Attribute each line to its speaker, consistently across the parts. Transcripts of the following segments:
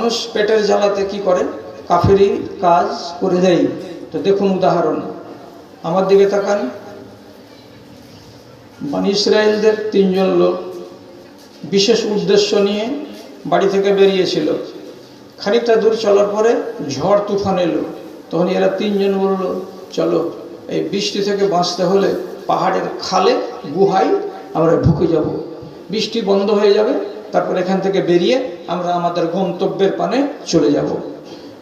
Speaker 1: মানুষ পেটের জ্বালাতে কি করে? কাফেরি কাজ করে দেয়। তো দেখুন উদাহরণ। আমার দিকে তাকান। মানে ইসরায়েলদের তিনজন লোক বিশেষ উদ্দেশ্য নিয়ে বাড়ি থেকে বেরিয়েছিল। খানিকটা দূর চলার পরে ঝড় তুফান এলো। তখন এরা তিনজন বলল, চলো, এই বৃষ্টি থেকে বাঁচতে হলে পাহাড়ের খালে, গুহায় আমরা ঢুকে যাব। বৃষ্টি বন্ধ হয়ে যাবে, তারপর এখান থেকে বেরিয়ে আমরা আমাদের গন্তব্যের পানে চলে যাব।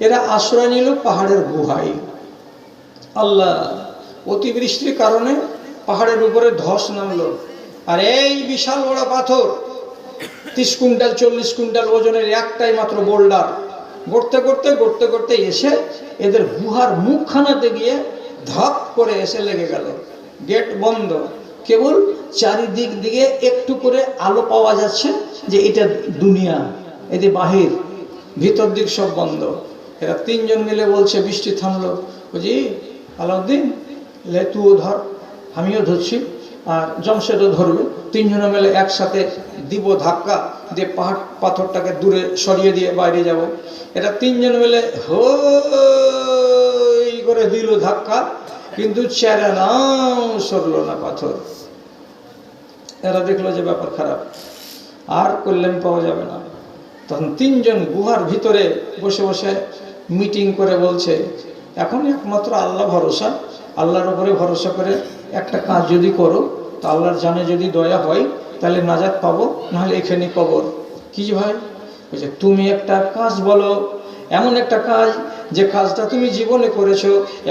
Speaker 1: এরা আশ্রয় নিল পাহাড়ের গুহায়। আল্লাহ অতিবৃষ্টির কারণে পাহাড়ের উপরে ধস নামলো। আর এই বিশাল বড় পাথর, তিরিশ কুইন্টাল, চল্লিশ কুইন্টাল ওজনের একটাই মাত্র বোল্ডার। গড়তে করতে গড়তে করতে এসে এদের গুহার মুখখানাতে গিয়ে ধপ করে এসে লেগে গেল। গেট বন্ধ। কেবল চারিদিক দিকে একটু করে আলো পাওয়া যাচ্ছে যে এটা দুনিয়া। এদের বাহির, ভিতর দিক সব বন্ধ। এরা তিনজন মিলে বলছে, বৃষ্টি থামলো। বুঝি আলাউদ্দিন লে তুও ধর, আমিও ধরছি। আর জমশেদও ধরবে। তিনজনে মিলে একসাথে দিব ধাক্কা দিয়ে পাহাড়, পাথরটাকে দূরে সরিয়ে দিয়ে বাইরে যাব। এটা তিনজন মিলে হই করে দিল ধাক্কা, কিন্তু চেরা নাও সরলো না পাথর। এরা দেখল যে ব্যাপার খারাপ। আর কল্যাণ পাওয়া যাবে না। তখন তিনজন গুহার ভিতরে বসে বসে মিটিং করে বলছে, এখন একমাত্র আল্লাহ ভরসা। আল্লাহর উপরে ভরসা করে একটা কাজ যদি করো, তো আল্লাহর জানে যদি দয়া হয়, তাহলে নাজাত পাবো, নাহলে এখানে কবর। কি ভাই বলছে, তুমি একটা কাজ বলো। এমন একটা কাজ যে কাজটা তুমি জীবনে করেছ,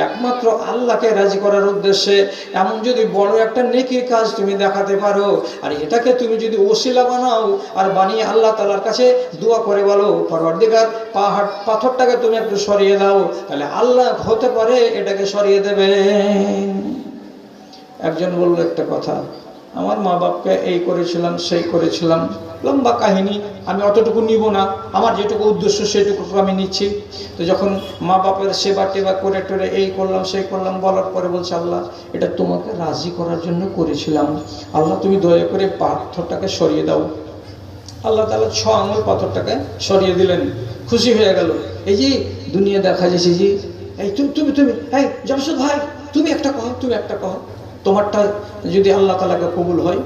Speaker 1: একমাত্র আল্লাহকে রাজি করার উদ্দেশ্যে, এমন যদি বড় একটা নেকির কাজ তুমি দেখাতে পারো, আর এটাকে তুমি যদি ওসিলা বানাও, আর বানিয়ে আল্লাহ তালার কাছে দোয়া করে বলো, পরবর্তীকার পাহাড় পাথরটাকে তুমি একটু সরিয়ে দাও, তাহলে আল্লাহ হতে পারে এটাকে সরিয়ে দেবে। একজন বলল একটা কথা, আমার মা বাপকে এই করেছিলাম, সেই করেছিলাম। লম্বা কাহিনী, আমি অতটুকু নিব না, আমার যেটুকু উদ্দেশ্য সেটুকু আমি নিচ্ছি। তো যখন মা বাপের সেবা টেবা করে টোরে এই করলাম, সেই করলাম, বলার পরে বলছে আল্লাহ, এটা তোমাকে রাজি করার জন্য করেছিলাম। আল্লাহ, তুমি দয়া করে পাথরটাকে সরিয়ে দাও। আল্লাহ তালা ছ আঙুল পাথরটাকে সরিয়ে দিলেন। খুশি হয়ে গেল। এই যে দুনিয়া দেখা যাচ্ছে যে, এই তুমি তুমি তুমি, এই জামশুদ ভাই, তুমি একটা কহ তুমি একটা কহ তোমারটা যদি আল্লাহ তালাকে কবুল হয়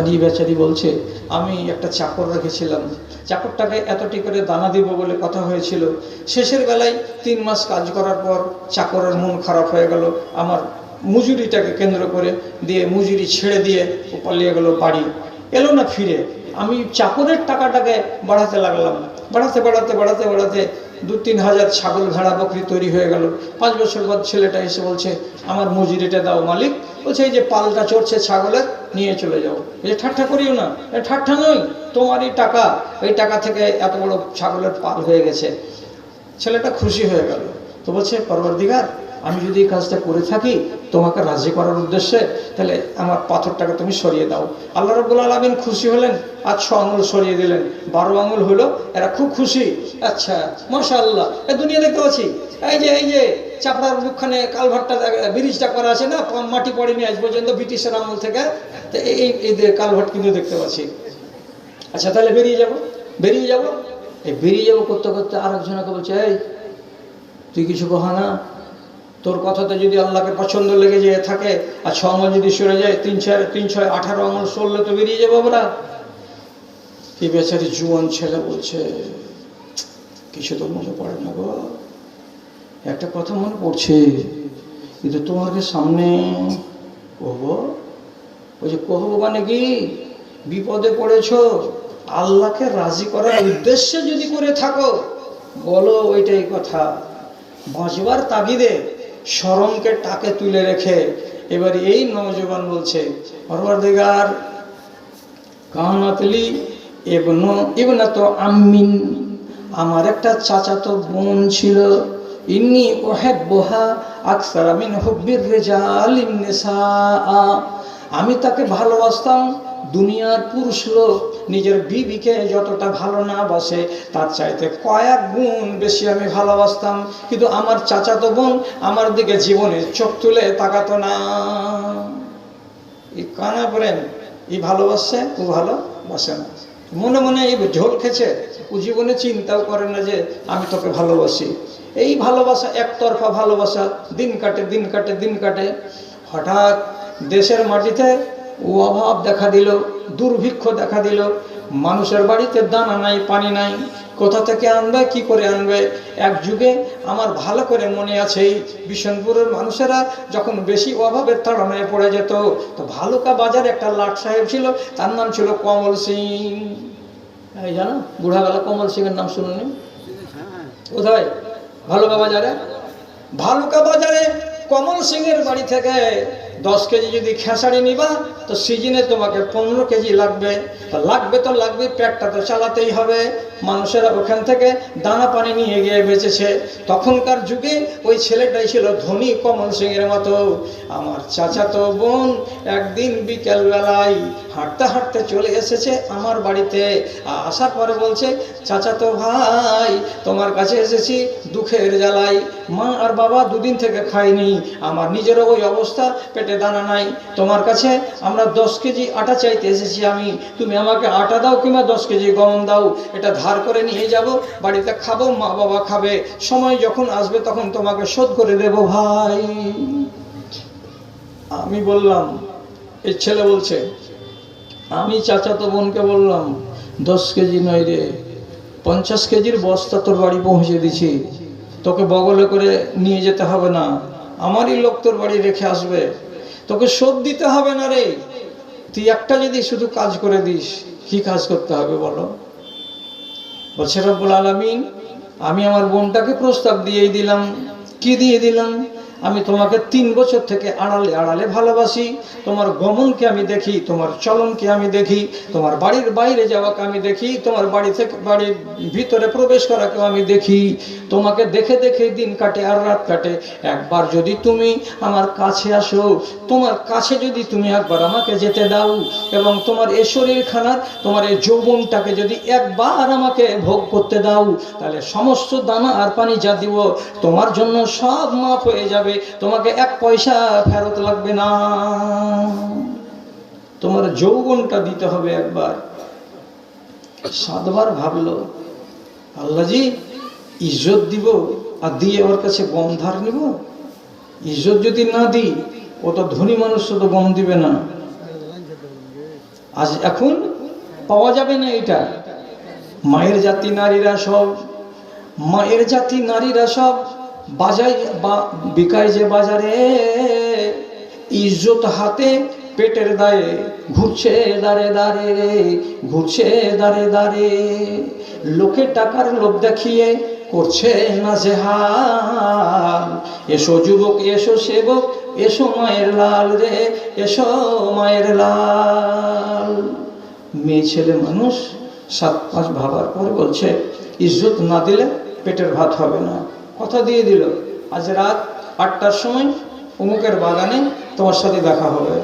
Speaker 1: নিয়ে বেচারি বলছে, আমি একটা চাকর রেখেছিলাম। চাকরটাকে এতটি করে দানা দিব বলে কথা হয়েছিল। শেষের বেলায় তিন মাস কাজ করার পর চাকরের মন খারাপ হয়ে গেল। আমার মজুরিটাকে কেন্দ্র করে দিয়ে মজুরি ছেড়ে দিয়ে ও পালিয়ে গেল বাড়ি। এলো না ফিরে। আমি চাকরের টাকাটাকে বাড়াতে লাগলাম। বাড়াতে বাড়াতে বাড়াতে বাড়াতে দু তিন হাজার ছাগল ভেড়া বকরি তৈরি হয়ে গেল। পাঁচ বছর পর ছেলেটা এসে বলছে, আমার মজুরিটা দাও মালিক। বলছে, এই যে পালটা চড়ছে ছাগলের, নিয়ে চলে যাও। এই যে ঠাট্টা করিও না ঠাট্টা নয় তোমারই টাকা। এই টাকা থেকে এত বড় ছাগলের পাল হয়ে গেছে। ছেলেটা খুশি হয়ে গেল। তো বলছে, পরবর্তীকার আমি যদি এই কাজটা করে থাকি, তোমাকে রাজি করার উদ্দেশ্যে, তাহলে আমার পাথরটাকে তুমি সরিয়ে দাও। আল্লাহ রব্বুল আলমিন খুশি হলেন, আর ছ আঙুল সরিয়ে দিলেন। বারো আঙুল হলো, এরা খুব খুশি। আচ্ছা মশা আল্লাহ এ দুনিয়া দেখতে পাচ্ছি। এই যে এই যে, চাপড়ার মুখখানে কালভারটা ব্রিজটা করা আছে না মাটি পড়েনি আজ পর্যন্ত ব্রিটিশের আমল থেকে। তো এই এই কালভার্ট কিন্তু দেখতে পাচ্ছি। আচ্ছা তাহলে বেরিয়ে যাব। বেরিয়ে যাব? এই বেরিয়ে যাব করতে করতে আরেকজনকে বলছে, এই, তুই কিছু কহা না? তোর কথাতে যদি আল্লাহকে পছন্দ লেগে যেয়ে থাকে, আর ছ আঙুল যদি সরে যায়, তিন ছয় তিন ছয়, আঠারো আঙুল সরলে তো বেরিয়ে যাব আমরা এই বেচারি জুয়ান ছেলে বলছে, কিছু তো মনে পড়ে না গো। একটা কথা মনে পড়ছে কিন্তু তোমাকে সামনে কহব, ওই যে কহব মানে কি? বিপদে পড়েছো, আল্লাহকে রাজি করার উদ্দেশ্যে যদি করে থাকো, বলো ওইটাই কথা। বাঁচবার তাগিদে স্মরণকে টাকে তুলে রেখে এবার এই নওজোয়ান বলছে, পরবর্তীকার কানাতলি এবন ইবনা তো আম্মিন, আমার একটা চাচাতো বোন ছিল, ইন্নি ওহেব্বহা আকসার মিন হুব্বির রেজাল ইন্নেসা আমি তাকে ভালোবাসতাম দুনিয়ার পুরুষ লোক নিজের বিবিকে যতটা ভালো না বাসে, তার চাইতে কয়েক গুণ বেশি আমি ভালোবাসতাম। কিন্তু আমার চাচাতো বোন আমার দিকে জীবনে চোখ তুলে তাকাতো না। এই কানা প্রেম, এই ভালোবাসে ও ভালোবাসে না। মনে মনে এই ঝোল খেছে ও জীবনে চিন্তাও করে না যে আমি তোকে ভালোবাসি। এই ভালোবাসা একতরফা ভালোবাসা, দিন কাটে দিন কাটে দিন কাটে। হঠাৎ দেশের মাটিতে অভাব দেখা দিল, দুর্ভিক্ষ দেখা দিল। মানুষের বাড়িতে দানা নাই, পানি নাই। কোথা থেকে আনবে, কি করে আনবে? এক যুগে আমার ভালো করে মনে আছে বিশনপুরের মানুষেরা যখন বেশি অভাবের তাড়নায় পড়ে যেত, তো ভালুকা বাজারে একটা লাট সাহেব ছিল, তার নাম ছিল কমল সিং। এই জানো, বুড়াবেলা কমল সিংয়ের নাম শুনুনি কোথায়? ভালুকা বাজারে? ভালুকা বাজারে কমল সিংয়ের বাড়ি থেকে দশ কেজি যদি খেসারি নিবা, তো সিজনে তোমাকে পনেরো কেজি লাগবে। তা লাগবে তো লাগবে, পেটটা তো চালাতেই হবে। মানুষেরা ওখান থেকে দানা পানি নিয়ে গিয়ে বেঁচেছে। তখনকার যুগে ওই ছেলেটাই ছিল ধনী কমল সিংয়ের মতো। আমার চাচাতো বোন একদিন বিকেলবেলায় হাঁটতে হাঁটতে চলে এসেছে আমার বাড়িতে। আসার পরে বলছে, চাচাতো ভাই, তোমার কাছে এসেছি দুঃখের জ্বালাই মা আর বাবা দুদিন থেকে খাইনি আমার নিজেরও ওই অবস্থা, পেটে দানা নাই। তোমার কাছে আমরা দশ কেজি আটা চাইতে এসেছি আমি। তুমি আমাকে আটা দাও কিংবা দশ কেজি গম দাও। এটা ধার করে নিয়ে যাব, বাড়িতে খাব, মা বাবা খাবে। সময় যখন আসবে তখন তোমাকে শোধ করে দেব ভাই। আমি বললাম এই ছেলে বলছে, আমি চাচাতো বোনকে বললাম, দশ কেজি নয় রে, পঞ্চাশ কেজির বস্তা তোর বাড়ি পৌঁছে দিছি। তোকে বগলে করে নিয়ে যেতে হবে না। আমারই লোক তোর বাড়ি রেখে আসবে। তোকে শোধ দিতে হবে না রে। তুই একটা যদি শুধু কাজ করে দিস, কি কাজ করতে হবে বলো? বলছে রব্বুল আলমিন আমি আমার বোনটাকে প্রস্তাব দিয়েই দিলাম। কি দিয়ে দিলাম? আমি তোমাকে তিন বছর থেকে আড়ালে আড়ালে ভালোবাসি। তোমার গমনকে আমি দেখি, তোমার চলনকে আমি দেখি, তোমার বাড়ির বাইরে যাওয়াকে আমি দেখি, তোমার বাড়ি থেকে, বাড়ির ভিতরে প্রবেশ করাকেও আমি দেখি। তোমাকে দেখে দেখে দিন কাটে আর রাত কাটে। একবার যদি তুমি আমার কাছে আসো, তোমার কাছে যদি তুমি একবার আমাকে যেতে দাও এবং তোমার এ শরীর খানার তোমার এই যৌবনটাকে যদি একবার আমাকে ভোগ করতে দাও, তাহলে সমস্ত দানা আর পানি যা দিব, তোমার জন্য সব মাফ হয়ে যাবে। তোমাকে এক পয়সা ফেরত লাগবে না। তোমার যৌবনটা দিতে হবে একবার। সাতবার ভাবলো, আল্লাহজি, ইজ্জত দিব আর দিয়ে ওর কাছে গম ধার নিব? ইজ্জত যদি না দিই ও তো ধনী মানুষ তো গম দিবে না। আজ এখন পাওয়া যাবে না এটা। মায়ের জাতি নারীরা সব, মায়ের জাতি নারীরা সব বাজায় বা বিকায় যে বাজারে, ইজ্জত হাতে পেটের দায়ে, ঘুরছে দাঁড়ে দাঁড়ে রে ঘুরছে দাঁড়ে দাঁড়ে লোকে টাকার লোভ দেখিয়ে করছে না যে হাল। এসো যুবক, এসো সেবক, এসো মায়ের লাল রে, এসো মায়ের লাল। মেয়ে ছেলে মানুষ সাত পাঁচ ভাবার পর বলছে, ইজ্জত না দিলে পেটের ভাত হবে না। কথা দিয়ে দিল, আজ রাত আটটার সময় অমুকের বাগানে তোমার সাথে দেখা হবে।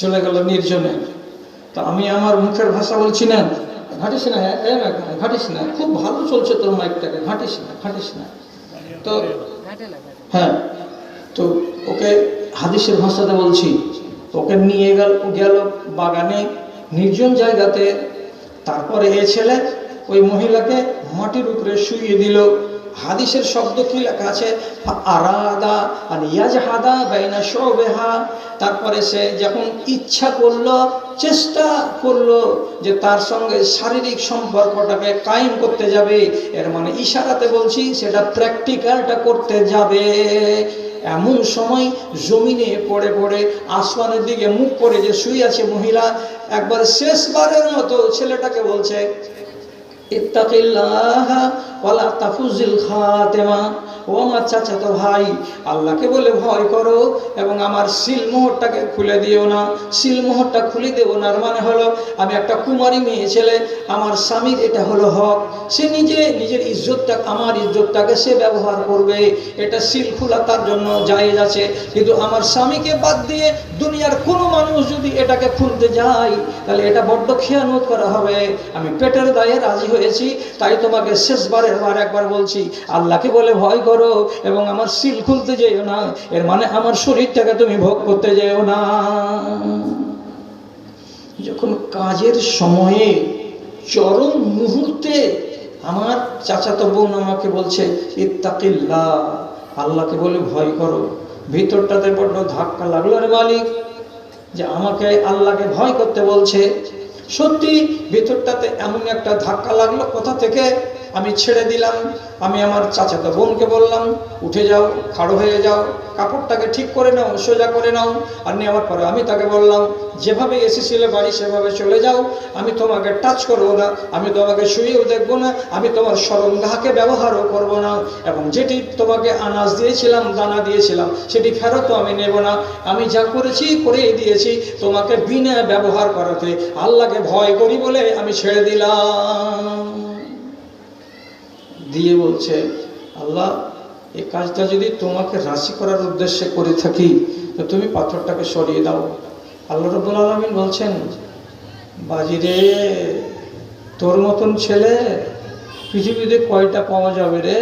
Speaker 1: চলে গেল নির্জনে। তা আমি আমার মুখের ভাষা বলছি না, ঘাটিস না হ্যাঁ ঘাটিস না, খুব ভালো চলছে তোর মাইকটাকে, ঘাটিস না ঘাটিস না। তো হ্যাঁ তো ওকে হাদিসের ভাষাতে বলছি, ওকে নিয়ে গেল গেল বাগানে নির্জন জায়গাতে। তারপরে এ ছেলে ওই মহিলাকে মাটির উপরে শুইয়ে দিল। হাদিসের শব্দ কি লেখা আছে? আরাদা আর ইয়াজহাদা বাইনা শোবেহা। তারপরে সে যখন ইচ্ছা করল, চেষ্টা করল যে তার সঙ্গে শারীরিক সম্পর্কটাকে কায়েম করতে যাবে, এর মানে ইশারাতে বলছি সেটা প্র্যাকটিক্যালটা করতে যাবে। এমন সময় জমিনে পড়ে পড়ে আসমানের দিকে মুখ করে যে শুয়ে আছে মহিলা, একবার শেষবারের মতো ছেলেটাকে বলছে আমার খুলে দিও না। খুলে দেবো না মানে হলো আমি একটা কুমারী মেয়ে ছেলে, আমার স্বামীর এটা হলো হক। সে নিজে নিজের ইজ্জতটা, আমার ইজ্জতটাকে সে ব্যবহার করবে। এটা সিল খোলা তার জন্য জায়েজ আছে। কিন্তু আমার স্বামীকে বাদ দিয়ে দুনিয়ার কোনো মানুষ যদি এটাকে খুলতে যায়, তাহলে এটা বড্ড খেয়ানত করা হবে। আমি পেটের দায়ে রাজি হয়েছি, তাই তোমাকে শেষবারের বার একবার বলছি, আল্লাহকে বলে ভয় করো এবং আমার সিল খুলতে যেও না, এর মানে আমার শরীরটাকে তুমি ভোগ করতে যেও না। যখন কাজের সময়ে, চরম মুহূর্তে আমার চাচাতো বোন আমাকে বলছে, ইত্তাকিল্লাহ, আল্লাহকে বলে ভয় করো। ভিতরটাতে বড্ড ধাক্কা লাগল রে মালিক, যে আমাকে আল্লাহকে ভয় করতে বলছে। সত্যি ভেতরটাতে এমন একটা ধাক্কা লাগল কোথা থেকে আমি ছেড়ে দিলাম, আমি আমার চাচাতো বোনকে বললাম, উঠে যাও, খাড়ো হয়ে যাও, কাপড়টাকে ঠিক করে নাও, সোজা করে নাও। আর নেওয়ার পরে আমি তাকে বললাম, যেভাবে এসেছিলে বাড়ি, সেভাবে চলে যাও, আমি তোমাকে টাচ করব না, আমি তোমাকে শুয়েও দেখব না, আমি তোমার সরঙ্গাকে ব্যবহারও করব না। এবং যেটি তোমাকে আনাজ দিয়েছিলাম, দানা দিয়েছিলাম, সেটি ফেরতও আমি নেব না। আমি যা করেছি, করেই দিয়েছি, তোমাকে বিনা ব্যবহার করাতে। আল্লাহকে ভয় করি বলে আমি ছেড়ে দিলাম। দিয়ে বলছে, আল্লাহ এই কাজটা যদি তোমাকে রাশি করার উদ্দেশ্যে করে থাকি, তো তুমি পাথরটাকে সরিয়ে দাও। আল্লাহ রব্বুল আলমিন বলছেন বাজিরে তোর মতন ছেলে পৃথিবীতে কয়টা পাওয়া যাবে রে?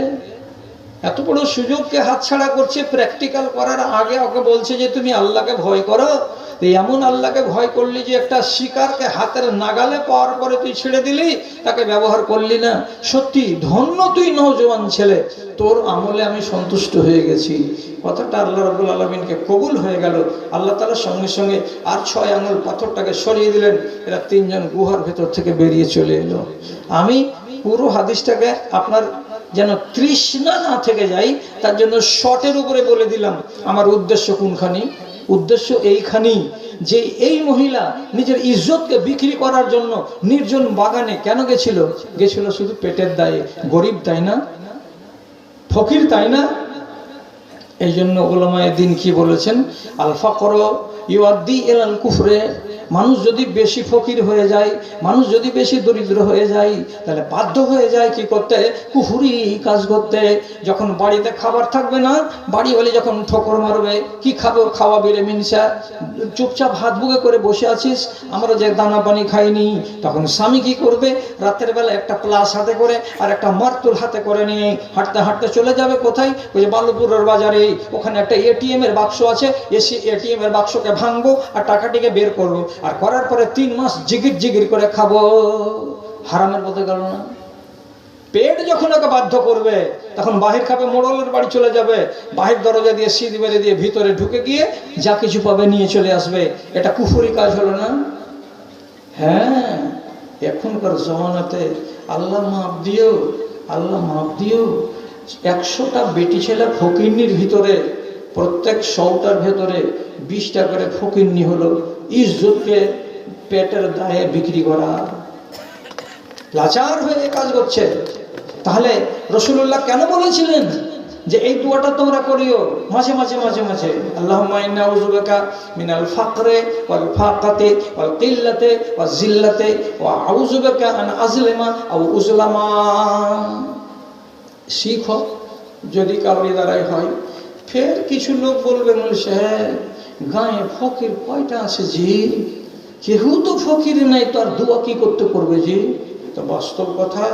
Speaker 1: এত বড় সুযোগকে হাতছাড়া করছে প্র্যাকটিক্যাল করার আগে ওকে বলছে যে, তুমি আল্লাহকে ভয় করো এমন আল্লাহকে ভয় করলি যে একটা শিকারকে হাতের নাগালে পাওয়ার পরে তুই ছেড়ে দিলি? তাকে ব্যবহার করলি না। সত্যি, ধন্য তুই নৌজওয়ান ছেলে। তোর আমলে আমি সন্তুষ্ট হয়ে গেছি। কথাটা আল্লাহ রবুল আলমিনকে কবুল হয়ে গেল। আল্লাহ তালার সঙ্গে সঙ্গে আর ছয় আঙুল পাথরটাকে সরিয়ে দিলেন। এরা তিনজন গুহার ভেতর থেকে বেরিয়ে চলে এলো। আমি পুরো হাদিসটাকে আপনার যেন তৃষ্ণা না থেকে যাই, তার জন্য শটের উপরে বলে দিলাম। আমার উদ্দেশ্য কোনখানি? উদ্দেশ্য এইখানেই যে এই মহিলা নিজের ইজ্জতকে বিক্রি করার জন্য নির্জন বাগানে কেন গেছিল? গেছিল শুধু পেটের দায়ে। গরিব তাই না? ফকির তাই না? এই জন্য ওলামায় দিন কি বলেছেন? আলফা করো ইউদ্দি এলাল কুফরে, মানুষ যদি বেশি ফকির হয়ে যায়, মানুষ যদি বেশি দরিদ্র হয়ে যায়, তাহলে বাধ্য হয়ে যায় কি করতে? কুফুরি কাজ করতে। যখন বাড়িতে খাবার থাকবে না বাড়ি হলে যখন ঠোকর মারবে, কি খাব? খাওয়া বেড়ে মিনসা। চুপচাপ হাত বুকে করে বসে আছিস? আমরা যে দানা পানি খাইনি, তখন স্বামী কি করবে? রাতের বেলা একটা প্লাস হাতে করে আর একটা মার্তুল হাতে করে নিয়ে হাঁটতে হাঁটতে চলে যাবে কোথায়? ওই যে বালুপুরের বাজারে। ওখানে একটা এটিএম এর বাক্স আছে। এসে এটিএম এর বাক্সকে ভাঙবো আর টাকাটিকে বের করব আর করার পরে তিন মাস জিগির জিগির করে খাব। হারামের পথে গেল না? পেট যখন ওকে বাধ্য করবে, তখন বাহির খাবে মোড়লের বাড়ি চলে যাবে। বাহির দরজা দিয়ে সিঁধ মেরে দিয়ে ভিতরে ঢুকে গিয়ে যা কিছু পাবে নিয়ে চলে আসবে। এটা কুফুরি কাজ হলো না? হ্যাঁ এখনকার জমানাতে আল্লাহ মাপ দিও, আল্লাহ মাপ দিও। একশোটা বেটি ছেলে ফকিরনির ভিতরে, প্রত্যেক শওটার ভেতরে বিশটা করে ফকিরনি হলো। ইজ্জতকে পেটের দায়ে বিক্রি করা। লাচার হয়ে কাজ করছে। তাহলে রসুল্লাহ কেন বলেছিলেন যে এই দোয়াটা তোমরা করিও? মাঝে মাঝে মাঝে মাঝে। আল্লাহ মাইনাউজুবেকা মিনাল ফাকরে ওয়াল ফাকাতে ওয়াল কিল্লাতে ওয়াল জিল্লাতে ওয়া আউজুবেকা আন আজলেমা আও উজলামা শিখ, যদি কাউরি দ্বারাই হয়। ফের কিছু লোক বলবে মনে সাহেব গায়ে ফকির কয়টা আছে জি? কেউ তো ফকির নাই, তো আর দোয়া কি করতে করবে জি? তো বাস্তব কথা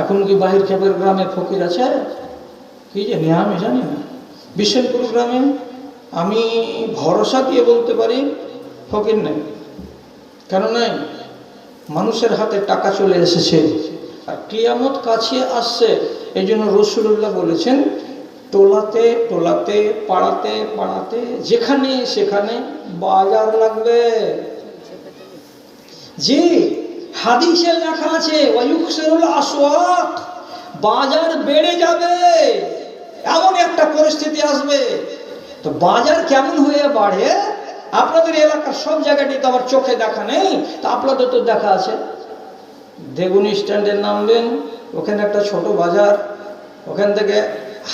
Speaker 1: এখন কি বাহির খেপের গ্রামে ফকির আছে? কি জানি আমি জানি না। বিশ্বনপুর গ্রামে আমি ভরসা দিয়ে বলতে পারি ফকির নেই। কেন নাই? মানুষের হাতে টাকা চলে এসেছে আর কিয়ামত কাছে আসছে। এই জন্য রসুল্লাহ বলেছেন টোলাতে টোলাতে পাড়াতে পাড়াতে, যেখানে সেখানে বাজার লাগবে। জি হাদিসে লেখা আছে বাজার বেড়ে যাবে। এমন একটা পরিস্থিতি আসবে। তো বাজার কেমন হয়ে বাড়ে? আপনাদের এলাকার সব জায়গাটি তো আমার চোখে দেখা নেই। তা আপনাদের তো দেখা আছে। দেগুনি স্ট্যান্ডে নামবেন ওখানে একটা ছোট বাজার। ওখান থেকে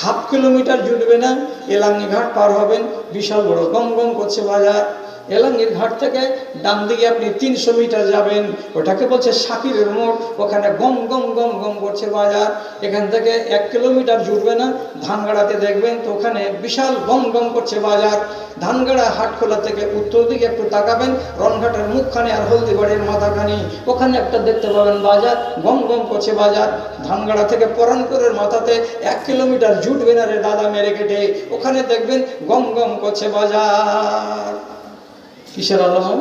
Speaker 1: হাফ কিলোমিটার জুটবে না। এলাঙ্গি ঘাট পার হবেন। বিশাল বড় গম গম করছে বাজার। এলাঙ্গির ঘাট থেকে ডান দিকে আপনি তিনশো মিটার যাবেন। ওটাকে বলছে সাকিরের মোড়। ওখানে গম গম গম গম করছে বাজার। এখান থেকে এক কিলোমিটার জুটবে না। ধানগাড়াতে দেখবেন তো ওখানে বিশাল গম গম করছে বাজার। ধানগাড়া হাটখোলা থেকে উত্তর দিকে একটু তাকাবেন। রনঘাটের মুখখানে আর হলদিবাড়ির মাথাখানি। ওখানে একটা দেখতে পাবেন বাজার। গম গম করছে বাজার। ধানগাড়া থেকে পরানপুরের মাথাতে এক কিলোমিটার জুটবে না রে দাদা মেরে কেটে। ওখানে দেখবেন গম গম করছে বাজার। কিসের আলম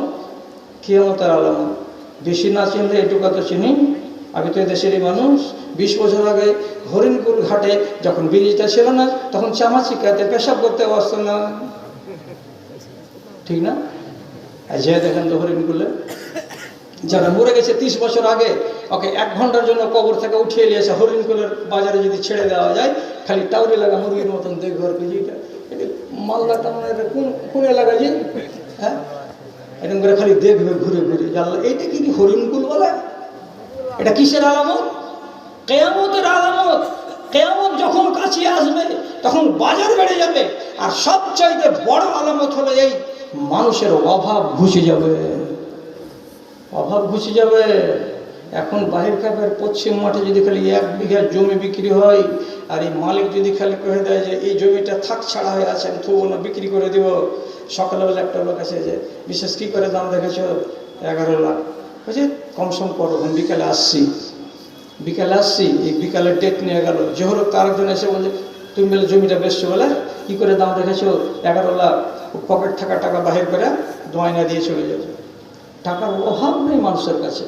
Speaker 1: কিয়মতের আলম বেশি না চিনলে এটুকু তো চিনি। আমি তো দেশেরই মানুষ। বিশ বছর আগে হরিণকুল ঘাটে যখন ব্রিজটা ছিল না, তখন চামাচিকাতে পেশাব করতে আসতো না। ঠিক না? আর যে দেখেন তো হরিণকুলে। যারা মরে গেছে তিরিশ বছর আগে, ওকে এক ঘণ্টার জন্য কবর থেকে উঠিয়ে নিয়েছে হরিণকুলের বাজারে যদি ছেড়ে দেওয়া যায়, খালি টাউরি লাগা মুরগির মতন দেখবে কি এটা মানে কোন কোন এলাকা এরকম করে খালি দেখবে, ঘুরে ঘুরে জানলা এইটা কি হরিণকুল বলে এটা কিসের আলামত? কেয়ামতের আলামত। কেয়ামত যখন কাছে আসবে, তখন বাজার বেড়ে যাবে। আর সবচাইতে বড় আলামত হলো এই, মানুষের অভাব ঘুষে যাবে। অভাব ঘুষে যাবে। এখন বাহির কাপের পশ্চিম মাঠে যদি খালি এক বিঘা জমি বিক্রি হয় আর এই মালিক যদি খালি কহে দেয় যে এই জমিটা থাক ছাড়া হয়ে আছে, আমি না, বিক্রি করে দিব। সকালবেলা একটা লোক আছে যে বিশেষ কী করে দাম দেখেছ? এগারো লাখ। বলছে কমসম করো বিকালে আসছি। বিকালে আসছি, এই বিকালে ডেট নিয়ে গেল। জোহর তার একজন এসে বলছে, তুমি বলে জমিটা বেচছো বলে? কী করে দাম রেখেছো এগারো লাখ। পকেট থাকা টাকা বাহির করে দোয়াইনা দিয়ে চলে যাবে টাকার অভাব নেই মানুষের কাছে।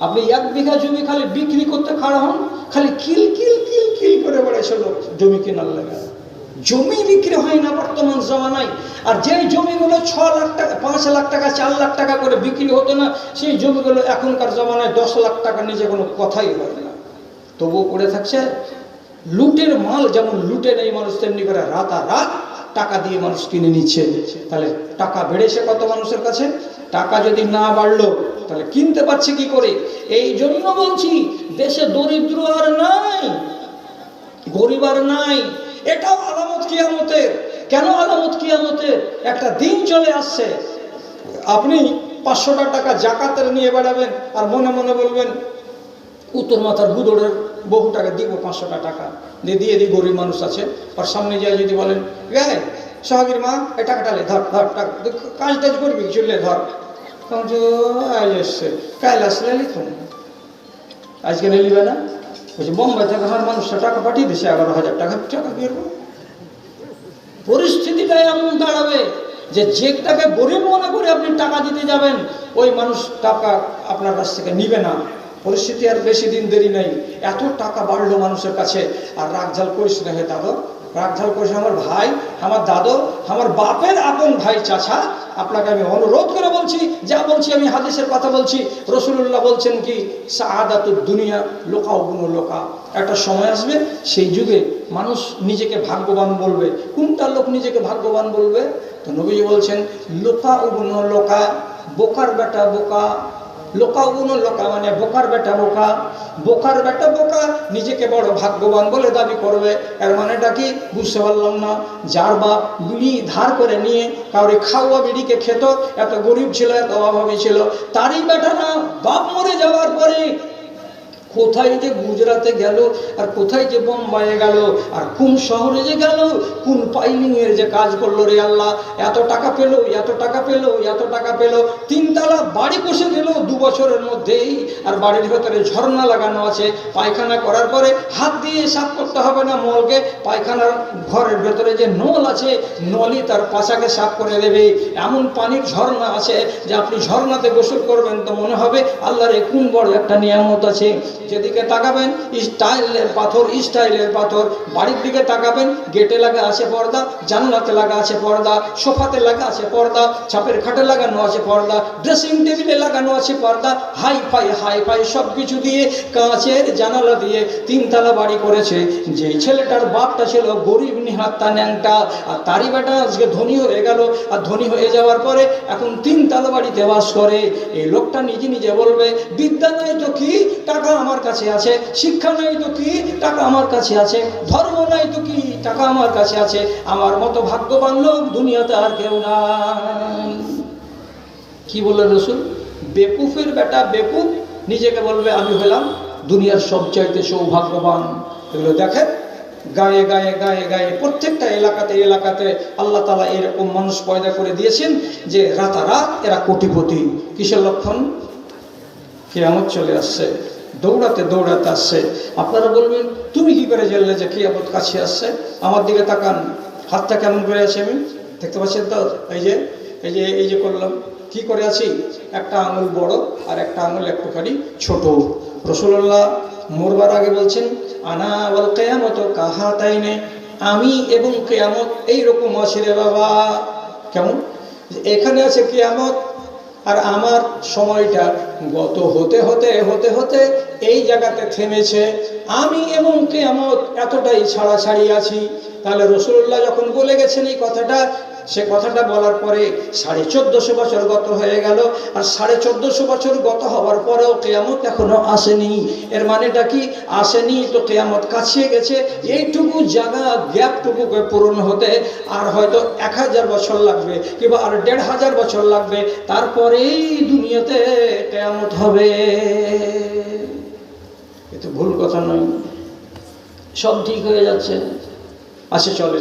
Speaker 1: আপনি এক বিঘা জমি খালি বিক্রি করতে খাড়া হন? খালি কিল কিল কিল কিল করে বেড়েছিল জমি কেনার লাগা। জমি বিক্রি হয় না বর্তমান জমানায়। আর যেই জমিগুলো ছ লাখ টাকা, পাঁচ লাখ টাকা, চার লাখ টাকা করে বিক্রি হতো না, সেই জমিগুলো এখনকার জমানায় দশ লাখ টাকা নিচে কোনো কথাই হয় না। তবুও পড়ে থাকছে, লুটের মাল যেমন লুটে নেই মানুষ, তেমনি করে রাতারাত টাকা দিয়ে মানুষ কিনে নিচ্ছে। তাহলে টাকা বেড়েছে কত মানুষের কাছে? টাকা যদি না বাড়লো তাহলে কিনতে পারছে কি করে? এই জন্য বলছি, দেশে দরিদ্র আর নাই, গরিব আর নাই। এটাও আলামত কিয়ামতের। কেন আলামত কিয়ামতের? একটা দিন চলে আসছে। আপনি পাঁচশোটা টাকা জাকাতের নিয়ে বেড়াবেন আর মনে মনে বলবেন, উত্তর মাথার গুদরের বহু টাকা দিব পাঁচশোটা টাকা। দিয়ে দিয়ে দিই গরিব মানুষ আছে। আর সামনে যায় যদি বলেন গায়ে সোহাগীর মা, এই টাকাটা লে, ধর ধর, টাকা কাজ টাজ করবি? চললে ধর। আজকে নিলিবে না? বলছে, বোম্বাই থেকে আমার মানুষটা টাকা পাঠিয়ে দিছে, এগারো হাজার টাকা টাকা পরিস্থিতিটা এমন দাঁড়াবে যে যেটাকে গরিব মনে করে আপনি টাকা দিতে যাবেন, ওই মানুষ টাকা আপনার কাছ থেকে নিবে না। পরিস্থিতি আর বেশি দিন দেরি নেই। এত টাকা বাড়লো মানুষের কাছে, আর রাগঝাল করিস না হে দাদো রাগঝাল করিস না, আমার ভাই আমার দাদো আমার বাপের আপন ভাই চাচা আপনাকে আমি অনুরোধ করে বলছি যা বলছি আমি হাদিসের কথা বলছি। রসুল্লাহ বলছেন কি সাহাদাতুর দুনিয়া লোকা গুণ লোকা। একটা সময় আসবে সেই যুগে মানুষ নিজেকে ভাগ্যবান বলবে। কোনটা লোক নিজেকে ভাগ্যবান বলবে? তো নবীজি বলছেন লোকা উগুণ লোকা বোকার বেটা বোকা লোকা উগুণ লোকা মানে বোকার বেটা বোকা। বোকার বেটা বোকা নিজেকে বড় ভাগ্যবান বলে দাবি করবে। এর মানেটা কি? বুঝতে পারলাম না। যার বাপ বিড়ি ধার করে নিয়ে কাউরে খাওয়া বিড়িকে খেত, এত গরিব ছিল, এত অভাবী ছিল, তারই বেটা না, বাপ মরে যাওয়ার পরে কোথায় যে গুজরাতে গেল আর কোথায় যে বোম্বাইয়ে গেল আর কোন শহরে যে গেল, কোন পাইলিংয়ের যে কাজ করল রে আল্লাহ? এত টাকা পেল, এত টাকা পেল, এত টাকা পেল। তিনতলা বাড়ি কষে দিল দু বছরের মধ্যেই আর বাড়ির ভেতরে ঝর্ণা লাগানো আছে। পায়খানা করার পরে হাত দিয়ে সাফ করতে হবে না মলকে। পায়খানার ঘরের ভেতরে যে নল আছে, নলই তার পাশাকে সাফ করে দেবে। এমন পানির ঝর্ণা আছে যে আপনি ঝর্ণাতে গোসল করবেন তো মনে হবে আল্লাহর কোন বড় একটা নিয়ামত আছে। যেদিকে তাকাবেন স্টাইলের পাথর স্টাইলের পাথর, বাড়ির দিকে তাকাবেন, গেটে লাগা আছে পর্দা, জানলাতে লাগা আছে পর্দা, সোফাতে লাগা আছে পর্দা, ছাপের খাটে লাগানো আছে পর্দা, ড্রেসিং টেবিলে লাগানো আছে পর্দা হাই ফাই হাই ফাই সব কিছু দিয়ে কাঁচের জানালা দিয়ে তিনতলা বাড়ি করেছে। যে ছেলেটার বাপটা ছিল গরিব নিহাত্তা ন্যাংটা, আর তারই বেটা আজকে ধনী হয়ে গেল, আর ধনী হয়ে যাওয়ার পরে এখন তিনতলা বাড়িতে বাস করে। এই লোকটা নিজে নিজে বলবে, বিদ্যা নাই তো কি? টাকা আমার কাছে আছে, শিক্ষা নাই তো কি? টাকা আমার কাছে আছে, ধর্ম নাই তো কি? টাকা আমার কাছে আছে, আমার মতো ভাগ্যবান লোক দুনিয়াতে আর কেউ নাই। কি বললেন রসুল? বেকুফের বেটা বেকুফ, নিজেকে বলবে, আমি হলাম দুনিয়ার সবচাইতে সৌভাগ্যবান। এগুলো দেখেন, গায়ে গায়ে গায়ে গায়ে প্রত্যেকটা এলাকাতে এলাকাতে আল্লাহ তালা এরকম মানুষ পয়দা করে দিয়েছেন যে রাতারাত এরা কোটিপতি। কিসের লক্ষণ? কেয়ামত চলে আসছে। দৌড়াতে দৌড়াতে আসছে। আপনারা বলবেন, তুমি কি করে জানলে যে কেয়ামত কাছে আসছে? আমার দিকে তাকান। হাতটা কেমন করে আছে আমি দেখতে পাচ্ছেন তো? এই যে এই যে এই যে করলাম। কি করে আছি? একটা আঙুল বড় আর একটা আঙুল একটুখানি ছোট। রসুল্লাহ মরবার আগে বলছেন, আনা বল কেয়ামত কাহা তাই নে আমি এবং কেয়ামত এইরকম আছে রে বাবা। কেমন? এখানে আছে কেয়ামত আর আমার সময়টা গত হতে হতে হতে হতে এই জায়গাতে থেমেছে। আমি এবং কেয়ামত এতটাই ছাড়াছাড়ি আছি। তাহলে রসুল্লাহ যখন বলে গেছেন এই কথাটা সে কথাটা বলার পরে সাড়ে চোদ্দশো বছর গত হয়ে গেল, আর সাড়ে চোদ্দশো বছর গত হওয়ার পরেও কেয়ামত এখনও আসেনি। এর মানেটা কি? আসেনি তো কেয়ামত কাছিয়ে গেছে। এইটুকু জায়গা গ্যাপটুকুকে পূরণ হতে আর হয়তো এক হাজার বছর লাগবে কিংবা আর দেড় হাজার বছর লাগবে। তারপরেই দুনিয়াতে কেয়ামত হবে। এ তো ভুল কথা নয়। সব ঠিক হয়ে যাচ্ছে। আসে চলে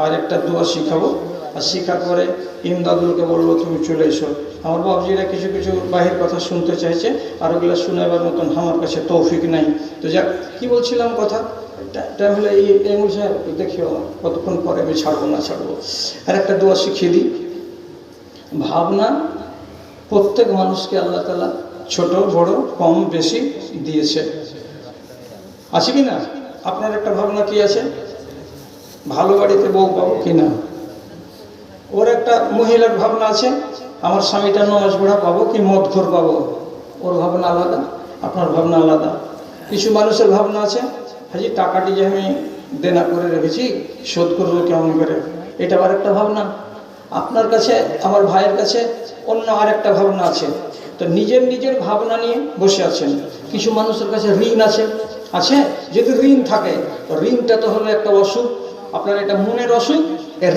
Speaker 1: আর একটা দোয়া শিখাবো। আর শেখার পরে ইমদাদুলকে বলব তুমি চলে এসো। আমার বাবজিরা কিছু কিছু বাহির কথা শুনতে চাইছে, আর ওগুলো শোনাবার মতন আমার কাছে তৌফিক নাই। তো যাক, কি বলছিলাম কথা? টাইম হলে এই এমুল সাহেব, দেখিও কতক্ষণ পরে আমি ছাড়বো, না ছাড়বো। আর একটা দোয়া শিখিয়ে দিই। ভাবনা প্রত্যেক মানুষকে আল্লাহ তালা ছোট, বড়, কম, বেশি দিয়েছে। আছে কি না? আপনার একটা ভাবনা কি আছে? ভালো বাড়িতে বউ পাবো কি না? ওর একটা মহিলার ভাবনা আছে, আমার স্বামীটা নমাজ পড়া পাবো কি মদ ঘর পাবো? ওর ভাবনা আলাদা, আপনার ভাবনা আলাদা। কিছু মানুষের ভাবনা আছে, হাজি, টাকাটি যে আমি দেনা করে রেখেছি, শোধ করব কেমন করে? এটা আবার একটা ভাবনা। আপনার কাছে, আমার ভাইয়ের কাছে অন্য আর একটা ভাবনা আছে। তো নিজের নিজের ভাবনা নিয়ে বসে আছেন। কিছু মানুষের কাছে ঋণ আছে। আছে? যদি ঋণ থাকে, ঋণটা তো হলো একটা অসুখ। আপনার এটা মনের অসুখ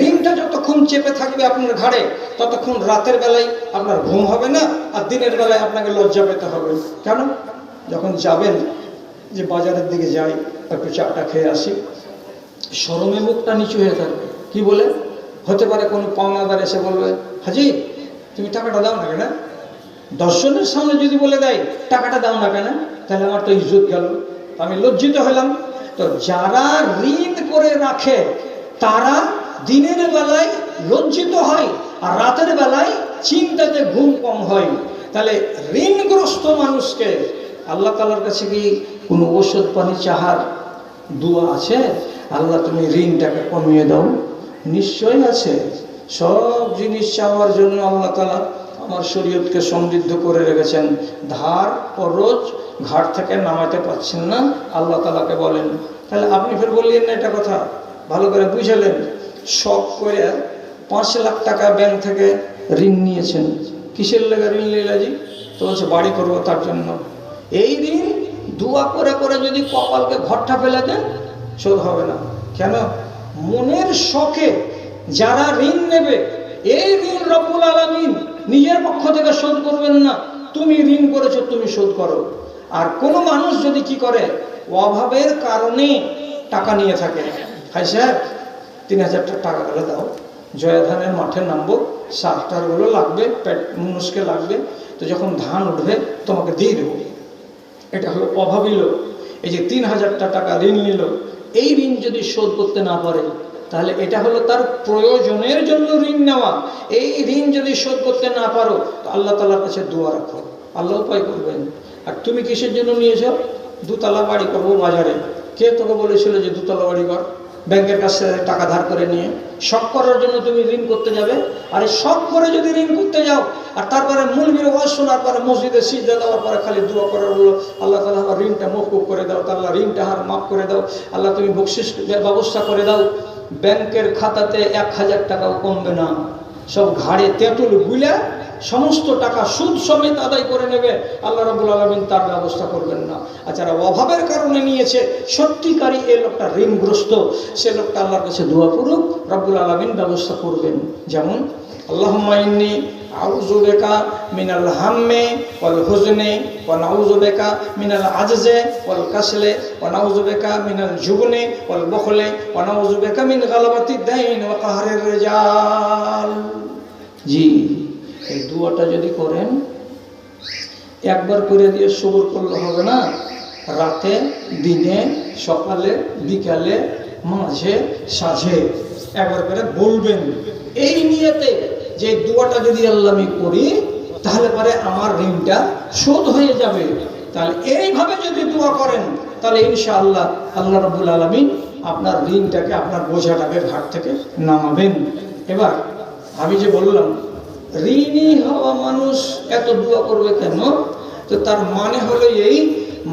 Speaker 1: ঋণটা যতক্ষণ চেপে থাকবে আপনার ঘাড়ে, ততক্ষণ রাতের বেলায় আপনার ঘুম হবে না আর দিনের বেলায় আপনাকে লজ্জা পেতে হবে। কেন? যখন যাবেন যে বাজারের দিকে যাই, একটু চাটা খেয়ে আসি, সরমে মুখটা নিচু হয়ে থাকবে। কি বলে? হতে পারে কোনো পাওনাদার এসে বলবে হাজি তুমি টাকাটা দাও না কেন? দর্শনের সামনে যদি বলে দেয়, টাকাটা দাও না কেন? তাহলে আমার তো ইজ্জত গেল। আমি লজ্জিত হলাম। তো যারা ঋণ করে রাখে, তারা দিনের বেলায় লজ্জিত হয় আর রাতের বেলায় চিন্তাতে ঘুম কম হয়। তাহলে ঋণগ্রস্ত মানুষকে আল্লাহ তালার কাছে কি কোনো ওষুধ পানি, চাহার, দোয়া আছে? আল্লাহ তুমি ঋণটাকে কমিয়ে দাও। নিশ্চয় আছে। সব জিনিস চাওয়ার জন্য আল্লাহ তালা আমার শরীয়তকে সমৃদ্ধ করে রেখেছেন। ধার রোজ ঘাট থেকে নামাতে পারছেন না, আল্লাহ তালাকে বলেন। তাহলে আপনি ফের বললেন না এটা কথা? ভালো করে বুঝালেন। শখ করে পাঁচ লাখ টাকা ব্যাংক থেকে ঋণ নিয়েছেন। কিসের লেগে ঋণ লীলাজি তো বলছে, বাড়ি করব তার জন্য। এই ঋণ দুয়া করে করে যদি কপালকে ঘরটা ফেলে দেন, শোধ হবে না। কেন? মনের শখে যারা ঋণ নেবে, এই ঋণ রব্বুল আলমিন নিজের পক্ষ থেকে শোধ করবেন না। তুমি ঋণ করেছ, তুমি শোধ করো। আর কোনো মানুষ যদি কি করে? অভাবের কারণে টাকা নিয়ে থাকে। হাই স্যার, তিন হাজার টাকা করে দাও। জয়াধানের মাঠে নামবো। সার টারগুলো লাগবে, পেট মানুষকে লাগবে। তো যখন ধান উঠবে, তোমাকে দিয়ে দেবো। এটা হলো অভাবী এই যে তিন হাজারটা টাকা ঋণ নিল, এই ঋণ যদি শোধ করতে না পারে তাহলে এটা হলো তার প্রয়োজনের জন্য ঋণ নেওয়া। এই ঋণ যদি শোধ করতে না পারো, তো আল্লাহ তালার কাছে দোয়া রাখো। আল্লাহ উপায় করবেন। আর তুমি কিসের জন্য নিয়েছ দুতলা বাড়ি করব বাজারে কে তোকে বলেছিল যে দুতলা বাড়ি কর? ব্যাংকের কাছে টাকা ধার করে নিয়ে। শখ করার জন্য তুমি ঋণ করতে যাবে। আর এই শখ করে যদি ঋণ করতে যাও, আর তারপরে মূল বীর ওয়াজ শোনার পরে মসজিদে সিজা দেওয়ার পরে খালি দোয়া করার হলো, আল্লাহ তালা আমার ঋণটা মকুব করে দাও তাল্লাহ ঋণটা হার মাফ করে দাও, আল্লাহ তুমি বকশিস ব্যবস্থা করে দাও। ব্যাংকের খাতাতে এক হাজার টাকাও কমবে না। সব ঘাড়ে তেঁতুল গুলে সমস্ত টাকা সুদ সমেত আদায় করে নেবে। আল্লাহ রবুল আলমিন তার ব্যবস্থা করবেন না। আর যারা অভাবের কারণে নিয়েছে সত্যিকারী এ লোকটা ঋণগ্রস্ত। সে লোকটা আল্লাহর কাছে দোয়া করুক, রব্বুল আলমিন ব্যবস্থা করবেন। যেমন আল্লাহ মাইন্নি আউযু বেকা মিনাল হাম্মে ওয়াল হুজনে ওয়া নাউযু বেকা মিনাল আজজে ওয়াল কাসলে ওয়া নাউযু বেকা মিনাল জুবনে ওয়াল বখলে ওয়া নাউযু বেকা মিন গালাবাতি দাইন ওয়া কাহরির রিজাল। জি, এই দুয়াটা যদি করেন, একবার করে দিয়ে সবর করলে হবে না? রাতে, দিনে, সকালে, বিকালে, মাঝে, সাঝে। একবার করে বলবেন। এই নিয়েতে যে দোয়াটা যদি আল্লাহ আমি করি, তাহলে পরে আমার ঋণটা শোধ হয়ে যাবে। তাহলে এইভাবে যদি দোয়া করেন, তাহলে ইনশাআল্লাহ আল্লাহ রবুল আলমিন আপনার ঋণটাকে, আপনার বোঝাটাকে ঘাট থেকে নামাবেন। এবার আমি যে বললাম, ঋণী হওয়া মানুষ এত দোয়া করবে কেন? তো তার মানে হলো এই,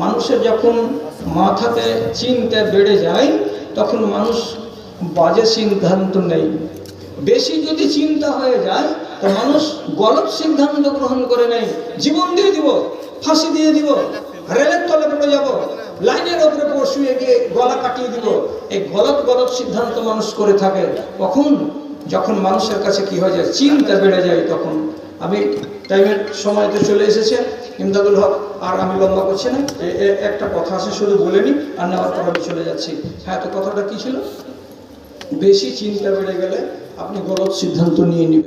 Speaker 1: মানুষের যখন মাথাতে চিন্তা বেড়ে যায়, তখন মানুষ বাজে সিদ্ধান্ত নেই বেশি যদি চিন্তা হয়ে যায়, তো মানুষ গলত সিদ্ধান্ত গ্রহণ করে নেয়। জীবন দিয়ে দিব, ফাঁসি দিয়ে দিব, রেলের তলে পড়ে যাব, লাইনের ওপরে শুয়ে গিয়ে গলা কাটিয়ে দিব। এই গলত গলত সিদ্ধান্ত মানুষ করে থাকে। কখন? যখন মানুষের কাছে কি হয়ে যায়, চিন্তা বেড়ে যায় তখন। আমি টাইমের সময় তো চলে এসেছে, ইমদাদুল হক, আর আমি লম্বা করছি না। একটা কথা আছে, শুধু বলে নি, আর নেওয়ার পর আমি চলে যাচ্ছি। হ্যাঁ তো কথাটা কি ছিল? বেশি চিন্তা বেড়ে গেলে আপনি গলত সিদ্ধান্ত নিয়ে নিবেন।